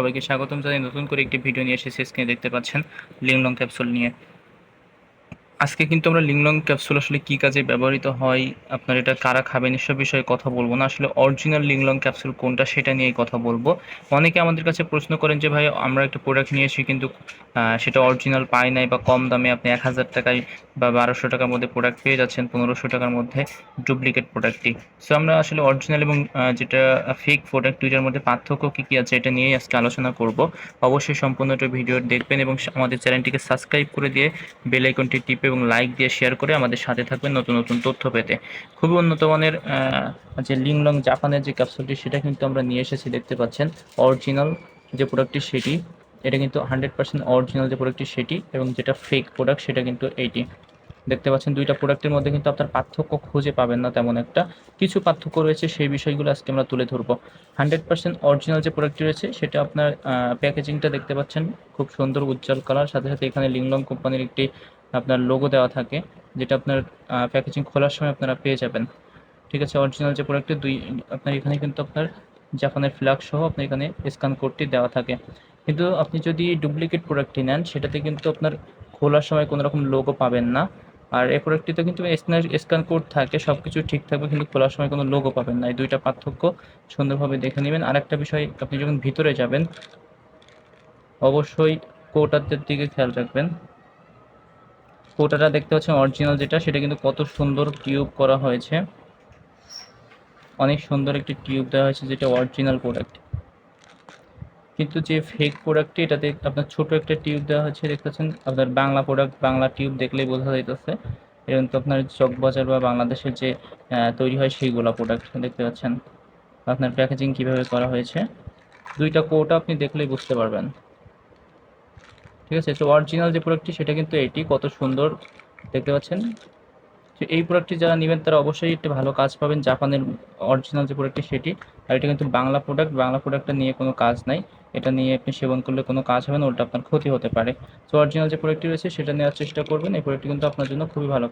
সবাইকে স্বাগতম জানাই। নতুন করে একটি ভিডিও নিয়ে এসেছি। স্ক্রিনে দেখতে পাচ্ছেন লিংলং ক্যাপসুল নিয়ে। আজকে কিন্তু আমরা লিংলং ক্যাপসুল আসলে কী কাজে ব্যবহৃত হয়, আপনার এটা কারা খাবেন, এসব বিষয়ে কথা বলব না। আসলে অরিজিনাল লিংলং ক্যাপসুল কোনটা সেটা নিয়েই কথা বলব। অনেকে আমাদের কাছে প্রশ্ন করেন যে, ভাই, আমরা একটা প্রোডাক্ট নিয়েছি কিন্তু সেটা অরিজিনাল পাই নাই বা কম দামে আপনি এক হাজার টাকায় বা বারোশো টাকার মধ্যে প্রোডাক্ট পেয়ে যাচ্ছেন, পনেরোশো টাকার মধ্যে ডুপ্লিকেট প্রোডাক্টটি সো আমরা আসলে অরিজিনাল এবং যেটা ফেক প্রোডাক্ট দুইটার মধ্যে পার্থক্য কী কী আছে, এটা নিয়েই আজকে আলোচনা করব। অবশ্যই সম্পূর্ণটা ভিডিও দেখবেন এবং আমাদের চ্যানেলটিকে সাবস্ক্রাইব করে দিয়ে বেল আইকনটি টিপে এবং লাইক দিয়ে শেয়ার করে আমাদের সাথে থাকবেন নতুন নতুন তথ্য পেতে। খুবই উন্নত মানের যে লিংলং জাপানের যে ক্যাপসুলটি সেটা কিন্তু আমরা নিয়ে এসেছি, দেখতে পাচ্ছেন। অরিজিনাল যে প্রোডাক্টটি সেটি, এটা কিন্তু হান্ড্রেড পার্সেন্ট অরিজিনাল যে প্রোডাক্টটি সেটি এবং যেটা ফেক প্রোডাক্ট সেটা কিন্তু এইটি। দেখতে পাচ্ছেন, দুইটা প্রোডাক্টের মধ্যে কিন্তু আপনার পার্থক্য খুঁজে পাবেন না তেমন একটা। কিছু পার্থক্য রয়েছে, সেই বিষয়গুলো আজকে আমরা তুলে ধরবো। হান্ড্রেড পার্সেন্ট অরিজিনাল যে প্রোডাক্টটি রয়েছে, সেটা আপনার প্যাকেজিংটা দেখতে পাচ্ছেন, খুব সুন্দর উজ্জ্বল কালার সাথে সাথে এখানে লিংলং কোম্পানির একটি আপনার লোগো দেওয়া থাকে, যেটা আপনার প্যাকেজিং খোলার সময় আপনারা পেয়ে যাবেন। ঠিক আছে? অরিজিনাল যে প্রোডাক্টটি দুই, আপনার এখানে কিন্তু আপনার জাপানের ফ্ল্যাগ সহ আপনার এখানে স্ক্যান কোডটি দেওয়া থাকে। কিন্তু আপনি যদি ডুপ্লিকেট প্রোডাক্টটি নেন, সেটাতে কিন্তু আপনার খোলার সময় কোনো রকম লোগো পাবেন না। আর এই প্রোডাক্টটিতে কিন্তু স্ক্যান স্ক্যান কোড থাকে সব কিছু ঠিক থাকবে, কিন্তু খোলার সময় কোনো লোগো পাবেন না। এই দুইটা পার্থক্য সুন্দরভাবে দেখে নেবেন। আরেকটা বিষয়, আপনি যখন ভিতরে যাবেন, অবশ্যই কোটারদের দিকে খেয়াল রাখবেন। কোটাটা দেখতে পাচ্ছেন অরিজিনাল যেটা, সেটা কিন্তু কত সুন্দর টিউব করা হয়েছে। অনেক সুন্দর একটি টিউব দেওয়া হয়েছে, যেটা অরিজিনাল প্রোডাক্ট কিন্তু যে ফেক প্রোডাক্টটি এটাতে আপনার ছোট একটা টিউব দেওয়া হয়েছে, দেখতে পাচ্ছেন, আপনার বাংলা প্রোডাক্ট বাংলা টিউব দেখলেই বোঝা যাইতেছে। এবং তো আপনার চকবাজার বা বাংলাদেশের যে তৈরি হয় সেইগুলো প্রোডাক্ট দেখতে পাচ্ছেন। আপনার প্যাকেজিং কীভাবে করা হয়েছে, দুইটা কোটা আপনি দেখলেই বুঝতে পারবেন। ঠিক আছে? তো অরিজিনাল যে প্রোডাক্টটি সেটা কিন্তু এটি, কত সুন্দর, দেখতে পাচ্ছেন? তো এই প্রোডাক্টটি যারা নেবেন, তারা অবশ্যই একটি ভালো কাজ পাবেন জাপানের অরিজিনাল যে প্রোডাক্টটি সেটি। আর এটা কিন্তু বাংলা প্রোডাক্ট বাংলা প্রোডাক্টটা নিয়ে কোনো কাজ নাই। এটা নিয়ে আপনি সেবন করলে কোনো কাজ হবে না ওটা আপনার ক্ষতি হতে পারে। তো অরিজিনাল যে প্রোডাক্টটি রয়েছে, সেটা নেওয়ার চেষ্টা করবেন। এই প্রোডাক্টটি কিন্তু আপনার জন্য খুবই ভালো